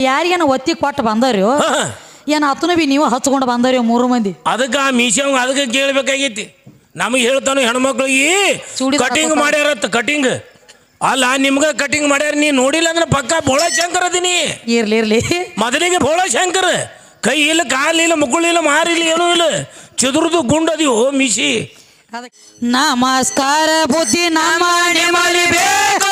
ಯಾರಿಗೇನ ಒತ್ತಿ ಕೊಟ್ಟು ಬಂದವ್ರಿ? ಹಾ. ಏನ್ ಹತ್ತನ ಬಿ ನೀವು ಹಚ್ಕೊಂಡು ಬಂದರಿ ಮೂರು ಮಂದಿ? ಅದಕ್ಕೆ ಆ ಮೀಸಂಗ್ ಅದಕ್ಕೆ ಕೇಳ್ಬೇಕಾಗೈತಿ. ನಮಗೆ ಹೇಳ್ತಾನು ಹೆಣ್ಮಕ್ಳಿಗೆ ಚೂಡಿದಾರ್ ಕಟಿಂಗ್ ಹಾಕ್ಕೊತಾರ. ಮಾಡ್ಯಾರತ್ತ ಕಟಿಂಗ್ ಅಲ್ಲ ನಿಮ್ಗ ಕಟಿಂಗ್ ಮಾಡ್ಯಾರ ನೀ ನೋಡಿಲ್ಲ ಅಂದ್ರೆ ಪಕ್ಕ ಬೋಳ ಶಂಕರ್ ಅದೀನಿ ಇರ್ಲಿ ಇರ್ಲಿ. ಮೊದಲಿಗೆ ಬೋಳ ಶಂಕರ್ ಕೈ ಇಲ್ಲ ಕಾಲು ಇಲ್ಲ ಮುಗುಳಿಲ್ಲ ಮಾರಿಲ್ಲ ಏನೂ ಇಲ್ಲ. ಚದುರ್ದು ಗುಂಡದಿವು ಓ ಮೀಸಿ ನಮಸ್ಕಾರ ಬುದ್ಧಿ ನಮ್ಮ ನಿಮ್ಮಲ್ಲಿ ಬೇಕು.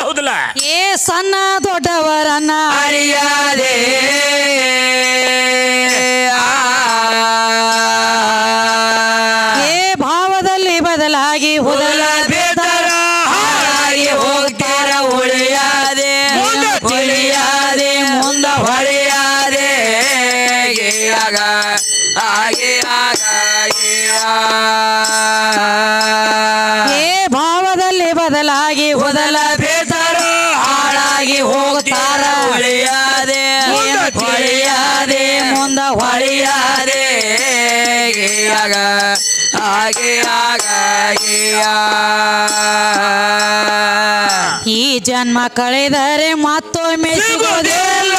ಹೌದಲ್ಲ? ಏ ಸಣ್ಣ ದೊಡ್ಡವರನ್ನ ಅರಿಯಾದೆ. ಈ ಜನ್ಮ ಕಳೆದರೆ ಮತ್ತೊಮ್ಮೆ ಸಿಗೋದಿಲ್ಲ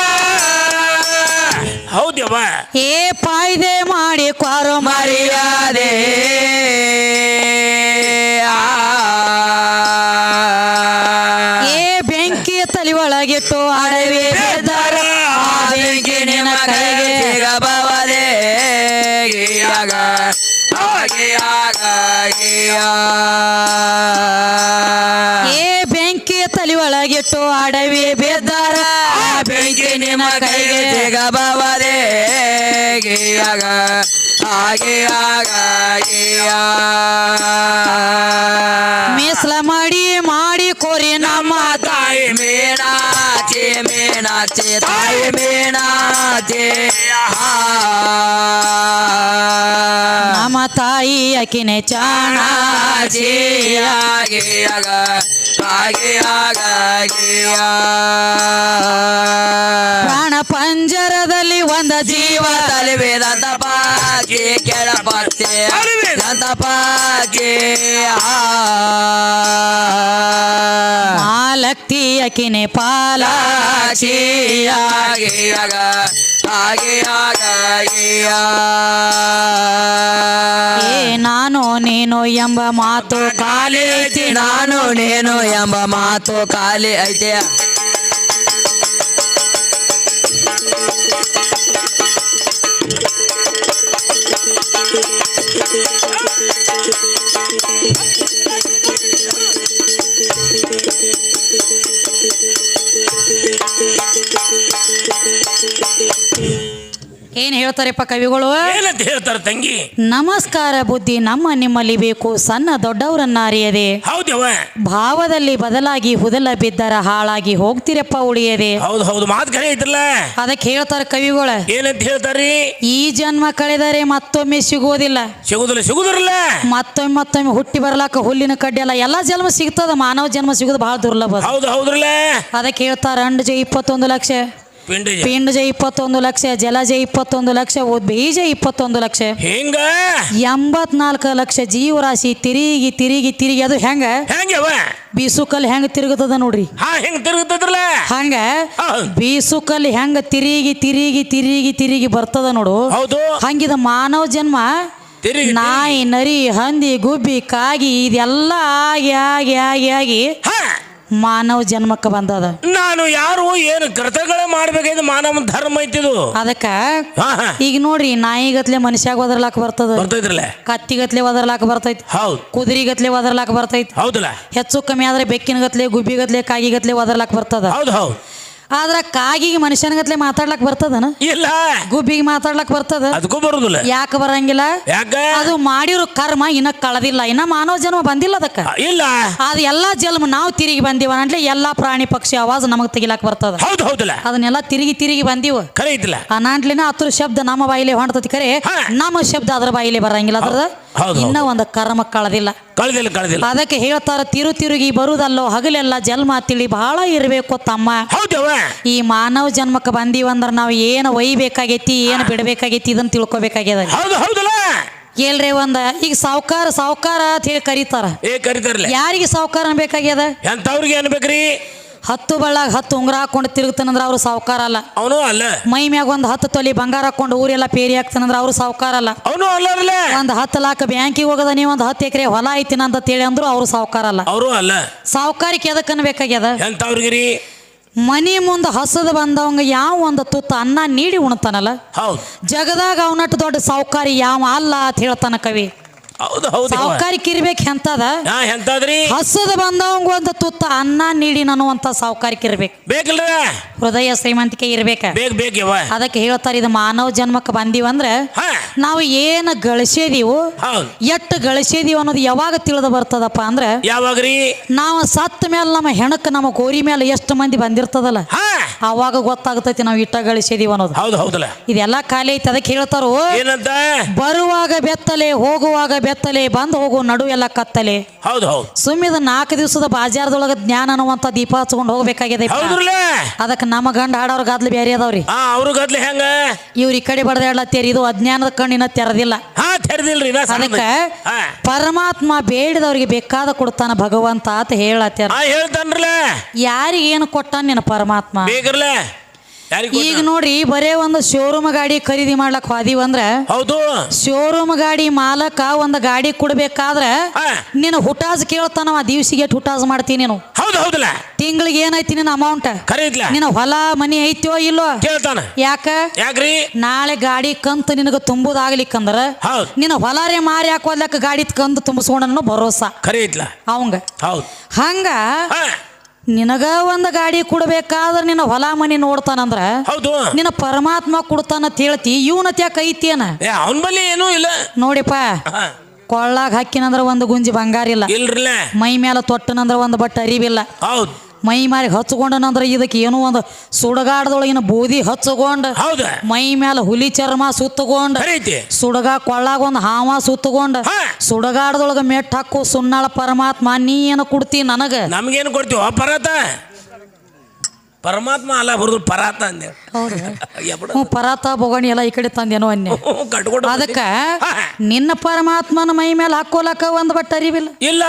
ಹೌದವ ಏ ಪಾಯ್ದೆ ಮಾಡಿ ಕೊರು ಮರ್ಯಾದೆ. ಏ ಬೆಂಕಿ ತಲಿ ಒಳಗಿಟ್ಟು ಅಡವಿ ಬೆಂಕಿ ನಿನ್ನ ಕೈಗೆ ಸಿಗಬವದೆ ಏ ಬೆಂಕಿ ತಲೆ ಒಳಗಿಟ್ಟು ಅಡವಿ ಬೇದಾರ ಬೆಂಕಿ ನಿಮ್ಮ ಕೈಗೆ ಸಿಗಬವದೆ ಆಗ ಹಾಗೆ ಮೀಸಲ ಮಾಡಿ ಮಾಡಿ ಕೋರಿ ನಮ್ಮ ತಾಯಿ ಮೇಣಾಚೆ ಮೇಣಾಚೆ ತಾಯಿ ಮೇಣಾಚೆ ನಮ್ಮ ತಾಯಿ ಅಕಿನೆ ಚಾಣ ನಾಚಿಯಾಗಿ ಆಗ ಹಾಗೆ ಹಾಗಾಗಿಯ ಪ್ರಾಣ ಪಂಜರದಲ್ಲಿ ಒಂದ ಜೀವ ಜೀವ ಬಾಗಿ ಕೆಳಪತ್ತೆ ಕೆಳಪತ್ತೆ ಬಾಗಿ ಮಾಲಕ್ತಿ ಅಕಿನೆ ಪಾಲ ನಾನು ನೀನು ಎಂಬ ಮಾತು ಖಾಲಿ ಐತಿ. ನಾನು ನೀನು ಎಂಬ ಮಾತು ಖಾಲಿ ಐತೆ. ಏನ್ ಹೇಳ್ತಾರಪ್ಪ ಕವಿಗಳು? ಏನಂತ ಹೇಳ್ತಾರ ತಂಗಿ? ನಮಸ್ಕಾರ ಬುದ್ಧಿ ನಮ್ಮ ನಿಮ್ಮಲ್ಲಿ ಬೇಕು ಸಣ್ಣ ದೊಡ್ಡವರನ್ನ ಅರಿಯದೆ ಹೌದ್ಯವ ಭಾವದಲ್ಲಿ ಬದಲಾಗಿ ಹುದಲ ಬಿದ್ದರ ಹಾಳಾಗಿ ಹೋಗ್ತಿರಪ್ಪ ಉಳಿಯದೆ. ಹೌದು ಹೌದು ಮಾತು ಕರೆ ಐತಲ್ಲ ಅದಕ್ಕೆ ಹೇಳ್ತಾರ ಕವಿಗಳ. ಏನಂತ ಹೇಳ್ತಾರಿ ಈ ಜನ್ಮ ಕಳೆದರೆ ಮತ್ತೊಮ್ಮೆ ಸಿಗೋದಿಲ್ಲ ಸಿಗುದಿಲ್ಲ ಸಿಗುದಿರಲ್ಲ ಮತ್ತೊಮ್ಮೆ ಮತ್ತೊಮ್ಮೆ ಹುಟ್ಟಿ ಬರ್ಲಾಕ ಹುಲ್ಲಿನ ಕಡ್ಡಿ ಅಲ್ಲ ಎಲ್ಲಾ ಜನ್ಮ ಸಿಗ್ತದ ಮಾನವ ಜನ್ಮ ಸಿಗೋದು ಬಹಳ ದುರ್ಲಭ. ಹೌದು ಹೌದ್ರಲ್ಲ. ಅದಕ್ಕೆ ಹೇಳ್ತಾರ ಅಂಡಜ ಇಪ್ಪತ್ತೊಂದು ಲಕ್ಷ. ಪಿಂಡಜ ಇಪ್ಪತ್ತೊಂದು ಲಕ್ಷ ಜಲಜ ಇಪ್ಪತ್ತೊಂದು ಲಕ್ಷ ಬೀಜ ಇಪ್ಪತ್ತೊಂದು ಲಕ್ಷ. ಹೆಂಗ? ಎಂಬತ್ನಾಲ್ಕು ಲಕ್ಷ ಜೀವರಾಶಿ ತಿರುಗಿ ತಿರುಗಿ ತಿರುಗಿ ಅದು ಹೆಂಗ? ಬೀಸುಕಲ್ ಹೆಂಗ ತಿರುಗತದ ನೋಡ್ರಿ. ಹೆಂಗ್ ತಿರುಗತದ್ರಲ್ಲ? ಹಂಗ. ಬೀಸುಕಲ್ ಹೆಂಗ ತಿರುಗಿ ತಿರುಗಿ ತಿರುಗಿ ತಿರುಗಿ ಬರ್ತದ ನೋಡು. ಹೌದು. ಹಂಗಿದ ಮಾನವ ಜನ್ಮ ನಾಯಿ ನರಿ ಹಂದಿ ಗುಬ್ಬಿ ಕಾಗಿ ಇದೆಲ್ಲ ಆಗಿ ಆಗಿ ಆಗಿ ಆಗಿ ಮಾನವ ಜನ್ಮಕ್ಕೆ ಬಂದದ. ನಾನು ಯಾರು ಏನು ಕೃತಗಳ ಮಾಡ್ಬೇಕಾಯ್ತು ಮಾನವ ಧರ್ಮ ಐತಿದು ಅದಕ್ಕ ಈಗ ನೋಡ್ರಿ ನಾಯಿಗತ್ಲೆ ಮನುಷ್ಯಾಗ ಒದರ್ಲಾಕ ಬರ್ತದ. ಬರ್ತೈತ್ರಲ್ಲ ಕತ್ತಿಗತ್ಲೆ ಒದರ್ಲಾಕ ಬರ್ತೈತಿ. ಹೌದು. ಕುದುರಿಗತ್ಲೆ ಒದರ್ಲಾಕ ಬರ್ತೈತಿ. ಹೌದಲ್ಲ ಹೆಚ್ಚು ಕಮ್ಮಿ ಆದ್ರೆ ಬೆಕ್ಕಿನಗತ್ಲೆ ಗುಬ್ಬಿಗತ್ಲೆ ಕಾಗಿಗತ್ಲೆ ಒದರ್ಲಾಕ ಬರ್ತದ. ಹೌದು ಹೌದು. ಆದ್ರ ಕಾಗಿಗೆ ಮನುಷ್ಯನಗತ್ಲೆ ಮಾತಾಡ್ಲಕ್ ಬರ್ತದನ? ಇಲ್ಲ. ಗುಬ್ಬಿಗೆ ಮಾತಾಡ್ಲಕ್ ಬರ್ತದ? ಅದಕ್ಕೂ ಬರುದಿಲ್ಲ. ಯಾಕೆ ಬರಂಗಿಲ್ಲ? ಯಾಕ? ಅದು ಮಾಡಿರೋ ಕರ್ಮ ಇನ್ನ ಕಳದಿಲ್ಲ. ಇನ್ನ ಮಾನವ ಜನ್ಮ ಬಂದಿಲ್ಲ ಅದಕ್ಕ. ಇಲ್ಲ. ಅದು ಎಲ್ಲಾ ಜನ್ಮ ನಾವು ತಿರುಗಿ ಬಂದಿವ ಅಂದ್ರೆ ಎಲ್ಲಾ ಪ್ರಾಣಿ ಪಕ್ಷಿ ಆವಾಜ್ ನಮಗ್ ತೆಗಿಲಾಕ ಬರ್ತದ. ಹೌದು ಹೌದಲ್ಲ. ಅದನ್ನೆಲ್ಲ ತಿರುಗಿ ತಿರುಗಿ ಬಂದಿವ. ಕರೆ ಇದ್ದಿಲ್ಲ. ಅನಾಂಟ್ಲಿನ ಶಬ್ದ ನಮ್ಮ ಬಾಯಿಲೆ ಹೊಂಟತಿ ಕರೆ. ನಮ್ಮ ಶಬ್ದ ಅದ್ರ ಬಾಯಿಲೆ ಬರಂಗಿಲ್ಲ ಅದ್ರದ. ಹೌದು, ಇನ್ನ ಒಂದು ಕರ್ಮ ಕಳದಿಲ್ಲ. ಕಳೆದಿಲ್ಲ ಕಳೆದಿಲ್ಲ. ಅದಕ್ಕೆ ಹೇಳ್ತಾರ ತಿರು ತಿರುಗಿ ಬರುದಲ್ಲೋ ಹಗಲೆಲ್ಲ ಜನ್ಮ ತಿಳಿ ಬಹಳ ಇರಬೇಕು ತಮ್ಮ. ಹೌದವ ಈ ಮಾನವ ಜನ್ಮಕ್ಕೆ ಬಂದೀವಂದ್ರ ನಾವು ಏನು ಒಯ್ಬೇಕಾಗೈತಿ ಏನು ಬಿಡಬೇಕಾಗೈತಿ ಇದನ್ನ ತಿಳ್ಕೊಬೇಕಾಗ್ಯದ ಹೌದು ಹೌದಲ್ಲ. ಎಲ್ರಿ ಒಂದ ಈಗ ಸಾವುಕಾರ ಸಾವುಕಾರ ಅಂತ ಹೇಳಿ ಕರೀತಾರ. ಏ ಕರಿತಾರಲ್ಲ. ಯಾರಿಗೆ ಸಾವುಕಾರ ಬೇಕಾಗ್ಯದ ಎಂತವ್ರಿಗೆ ಹತ್ತು ಬಳ್ಳಾಗ ಹತ್ತು ಉಂಗುರ ಹಾಕೊಂಡು ತಿರುಗ್ತಾನಂದ್ರ ಅವ್ರು ಸಾವುಕಾರ ಅಲ್ಲ. ಅವನು ಅಲ್ಲ. ಮೈ ಮ್ಯಾಗ ಒಂದು ಹತ್ತು ತೊಲಿ ಬಂಗಾರ ಹಾಕೊಂಡು ಊರೆಲ್ಲ ಪೇರಿ ಹಾಕ್ತಾನಂದ್ರ ಅವ್ರು ಸಾವುಕಾರ ಅಲ್ಲ. ಅವನು ಅಲ್ಲ ಒಂದು ಹತ್ತು ಲಾಖ ಬ್ಯಾಂಕಿಗೆ ಹೋಗದ ನೀವು ಒಂದು ಹತ್ತು ಎಕರೆ ಹೊಲ ಐತಿನ ಅಂತ ತಿಳಿ ಅಂದ್ರು ಅವ್ರು ಸಾವುಕಾರ ಅಲ್ಲ. ಅವರು ಅಲ್ಲ. ಸಾವುಕಾರಿಕೆ ಎದಕ್ಕೆ ಎಂತ ಎಂತವ್ರಿಗಿರಿ ಮನಿ ಮುಂದೆ ಹಸದ ಬಂದವಂಗ ಯಾವ ಒಂದು ತುತ್ತ ಅನ್ನ ನೀಡಿ ಉಣ್ತಾನಲ್ಲ? ಜಗದಾಗ ಅವನಟ್ಟು ದೊಡ್ಡ ಸಾವುಕಾರಿ ಯಾವ ಅಲ್ಲ ಅಂತ ಹೇಳ್ತಾನ ಕವಿ. ಹೌದು ಹೌದು. ಸಾವುಕಾರಿಕೆ ಇರ್ಬೇಕು ಎಂತದ? ಹಾ ಎಂತದ್ರಿ? ಹಸದ ಬಂದವಂಗ ಒಂದು ತುತ್ತ ಅನ್ನ ನೀಡಿ ಅನ್ನುವಂತ ಸಾವುಕಾರಿಕೆ ಇರ್ಬೇಕು ಬೇಕಲ್ರ? ಹೃದಯ ಶ್ರೀಮಂತಿಕೆ ಇರ್ಬೇಕ. ಬೇಕ್ ಅದಕ್ಕೆ ಹೇಳ್ತಾರೆ ಇದು ಮಾನವ ಜನ್ಮಕ್ಕೆ ಬಂದೀವಂದ್ರೆ ನಾವು ಏನು ಗಳಿಸಿದೀವು ಹೌದು. ಎಷ್ಟು ಗಳಿಸಿದೀವಿ ಅನ್ನೋದು ಯಾವಾಗ ತಿಳಿದು ಬರ್ತದಪ್ಪ ಅಂದ್ರೆ ಯಾವಾಗ್ರಿ? ನಾವು ಸತ್ತ ಮೇಲೆ ನಮ್ಮ ಹೆಣಕ್ಕೆ ನಮ್ಮ ಗೋರಿ ಮೇಲೆ ಎಷ್ಟು ಮಂದಿ ಬಂದಿರ್ತದಲ್ಲ ಅವಾಗ ಗೊತ್ತಾಗ್ತೈತಿ ನಾವು ಇಟ್ಟ ಗಳಿಸಿದೀವಿ ಅನ್ನೋದು. ಹೌದು ಹೌದಲ್ಲ. ಇದೆಲ್ಲ ಖಾಲಿ ಐತಿ ಅದಕ್ಕೆ ಹೇಳ್ತಾರೋ ಏನಂತ? ಬರುವಾಗ ಬೆತ್ತಲೆ ಹೋಗುವಾಗ ಬೆತ್ತಲೆ ಬಂದು ಹೋಗು ನಡು ಎಲ್ಲ ಕತ್ತಲೆ. ಹೌದು ಹೌದು. ಸುಮ್ಮಿದ ನಾಲ್ಕು ದಿವಸದ ಬಾಜಾರದೊಳಗ ಜ್ಞಾನ ಅನ್ನುವಂತ ದೀಪ ಹಚ್ಕೊಂಡು ಹೋಗ್ಬೇಕಾಗಿದೆ ಹೌದ್ರಲ್ಲ? ಅದಕ್ಕೆ ನಮ್ಮ ಗಂಡ ಹಾಡೋರ್ ಗದ್ಲು ಬೇರೆ ಅದಾವ್ರಿ. ಅವ್ರ ಗದ್ಲಿ ಹೆಂಗ? ಇವ್ರ ಈ ಕಡೆ ಬಡ್ದಾಡ್ಲತ್ತೇರಿ ಇದು ಅಜ್ಞಾನದ ಕಣ್ಣಿನ ತೆರದಿಲ್ಲ. ಹಾ ತೆರೆದಿಲ್ರಿ ನಾ ಅದಕ್ಕೆ ಪರಮಾತ್ಮ ಬೇಡಿದವ್ರಿಗೆ ಬೇಕಾದ ಕೊಡ್ತಾನ ಭಗವಂತ ಅಂತ ಹೇಳತ್ಯಾರ ಹಾ ಹೇಳ್ತಾನ್ರಲ್ಲ. ಯಾರಿಗೇನು ಕೊಟ್ಟಾನ ನಿನ್ನ ಪರಮಾತ್ಮ? ಬೇಕರ್ಲ ಈಗ ನೋಡ್ರಿ ಬರೇ ಒಂದು ಶೋರೂಮ್ ಗಾಡಿ ಖರೀದಿ ಮಾಡ್ಲಕ್ ಹೋದಿವ್ ಅಂದ್ರ ಹೌದು. ಶೋರೂಮ್ ಗಾಡಿ ಮಾಲಕ ಒಂದು ಗಾಡಿ ಕೊಡ್ಬೇಕಾದ್ರ ಹಾ. ಹುಟಾಸ್ ಕೇಳ್ತಾನ ಕೇಳ್ತಾನವ ದಿವ್ಸಿಗೆ ಹುಟಾಸ್ ಮಾಡ್ತೀನಿ ನೀನು? ಹೌದು ಹೌದಲ್ಲ. ತಿಂಗಳಿಗೆ ಏನೈತಿ ನಿನ್ನ ಅಮೌಂಟ್ ಖರೀದ್ಲ ನಿನ್ನ ಹೊಲ ಮನಿ ಐತ್ಯೋ ಇಲ್ಲೋ? ಕೇಳ್ತಾನ. ಯಾಕ? ಯಾಕ್ರಿ? ನಾಳೆ ಗಾಡಿ ಕಂತು ನಿನಗೆ ತುಂಬುದಾಗ್ಲಿಕ್ಕಂದ್ರ ನಿನ್ನ ಹೊಲಾರೆ ಮಾರಿ ಹಾಕೋದ್ಲಕ್ಕ ಗಾಡಿ ಕಂತ ತುಂಬಿಸ್ಕೊಂಡನು ಭರೋಸಾ. ಖರೀದ್ಲ ಅವಂಗ. ಹೌದು. ಹಂಗ ನಿನಗ ಒಂದು ಗಾಡಿ ಕೊಡ್ಬೇಕಾದ್ರ ನಿನ್ನ ಹೊಲ ಮನಿ ನೋಡ್ತಾನಂದ್ರ ಹೌದು. ನಿನ್ನ ಪರಮಾತ್ಮ ಕೊಡ್ತಾನ ಹೇಳ್ತಿ ಇವನತ್ಯಾಕ ಐತಿಯನ ಏ ಅವನ ಬಲ್ಲಿ ಏನೂ ಇಲ್ಲ. ನೋಡಿಪ್ಪ ಕೊಳ್ಳಾಗ ಹಾಕಿನಂದ್ರ ಒಂದು ಗುಂಜಿ ಬಂಗಾರ ಇಲ್ಲ. ಇಲ್ರಲ್ಲ ಮೈ ಮೇಲೆ ತೊಟ್ಟನಂದ್ರ ಒಂದು ಬಟ್ಟೆ ಅರಿವಿಲ್ಲ. ಹೌದು. ಮೈ ಮಾರಿ ಹಚ್ಕೊಂಡನಂದ್ರ ಇದಕ್ಕೆ ಏನೋ ಒಂದು ಸುಡಗಾಡದೊಳಗಿನ ಬೂದಿ ಹಚ್ಕೊಂಡ್ ಹೌದ? ಮೈ ಮೇಲೆ ಹುಲಿ ಚರ್ಮ ಸುತ್ತಕೊಂಡ್ ಸುಡಗ ಕೊಳ್ಳಾಗ ಒಂದು ಹಾವ ಸುತ್ತಕೊಂಡ್. ಸುಡಗಾಡದೊಳಗ ಮೆಟ್ ಹಾಕು ಸುನ್ನಾಳ ಪರಮಾತ್ಮ ನೀ ಏನು ಕೊಡ್ತಿ ನನಗ? ನಮ್ಗೇನು ಕೊಡ್ತೀವ ಪರಾತ ಪರಮಾತ್ಮ ಅಲ್ಲ ಬರೋದು ಪರಾತ ಅಂದೆ. ಹ್ಞೂ ಪರಾತ ಬೊಗಣಿ ಎಲ್ಲ ಈ ಕಡೆ ತಂದೇನೋ ಅನ್ನೆ. ಅದಕ್ಕ ನಿನ್ನ ಪರಮಾತ್ಮನ ಮೈ ಮೇಲೆ ಹಾಕೋಲಕ್ಕ ಒಂದು ಬಟ್ ಅರಿವಿಲ್ಲ ಇಲ್ಲ.